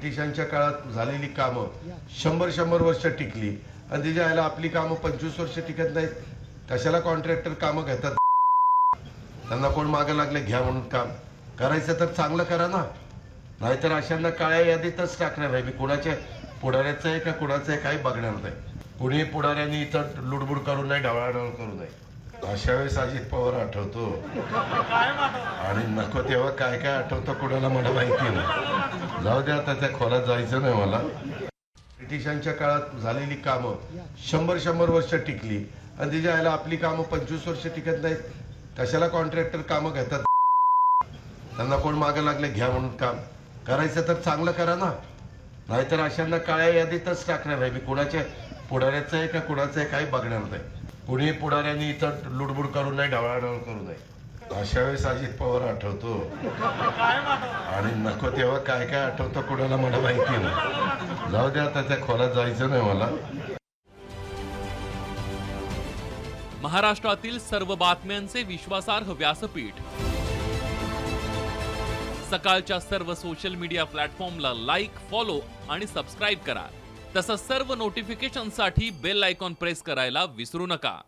ब्रिटिशांच्या काळात झालेली कामं शंभर शंभर वर्ष टिकली. आणि त्याच्या आयला आपली कामं पंचवीस वर्ष टिकत नाहीत. कशाला कॉन्ट्रॅक्टर कामं घेतात? त्यांना कोण मागं लागले? घ्या म्हणून काम. करायचं तर चांगलं करा ना. नाहीतर अशांना काळ्या यादीतच टाकणार आहे. मी कुणाच्या पुढाऱ्याचं आहे का कुणाचं आहे काही बघणार नाही. कुणी पुढाऱ्यांनी इथं लुडबुड करू नये ढवळाढवळ करू नये. अशा वेळेस अजित पवार आठवतो. आणि नको तेव्हा काय काय आठवतं कुणाला मला माहिती नाही. जाऊ द्या आता त्या खोलात जायचं नाही मला. ब्रिटिशांच्या काळात झालेली कामं शंभर शंभर वर्ष टिकली. आणि तिच्या आयला आपली कामं पंचवीस वर्ष टिकत नाहीत. कशाला कॉन्ट्रॅक्टर कामं घेतात? त्यांना कोण मागं लागले? घ्या म्हणून काम. करायचं तर चांगलं करा ना. नाहीतर अशांना काळ्या यादीतच टाकणार आहे. मी कुणाच्या पुढाऱ्याचं आहे का कुणाचं आहे काही बघणार नाही. कुणी पुढाऱ्यांनी इथं लुडबुड करू नये ढवळाढवळ करू नये. अशा वेळेस अजित पवार आठवतो. आणि नको तेव्हा काय काय आठवतं कुणाला मला माहिती नाही. जाऊ द्या आता त्या खोलात जायचं नाही मला. महाराष्ट्रातील सर्व बातम्यांचे विश्वासार्ह व्यासपीठ. सकाळच्या सर्व सोशल मीडिया प्लॅटफॉर्मला लाईक फॉलो आणि सबस्क्राईब करा. तसंच सर्व नोटिफिकेशनसाठी बेल आयकॉन प्रेस करायला विसरू नका.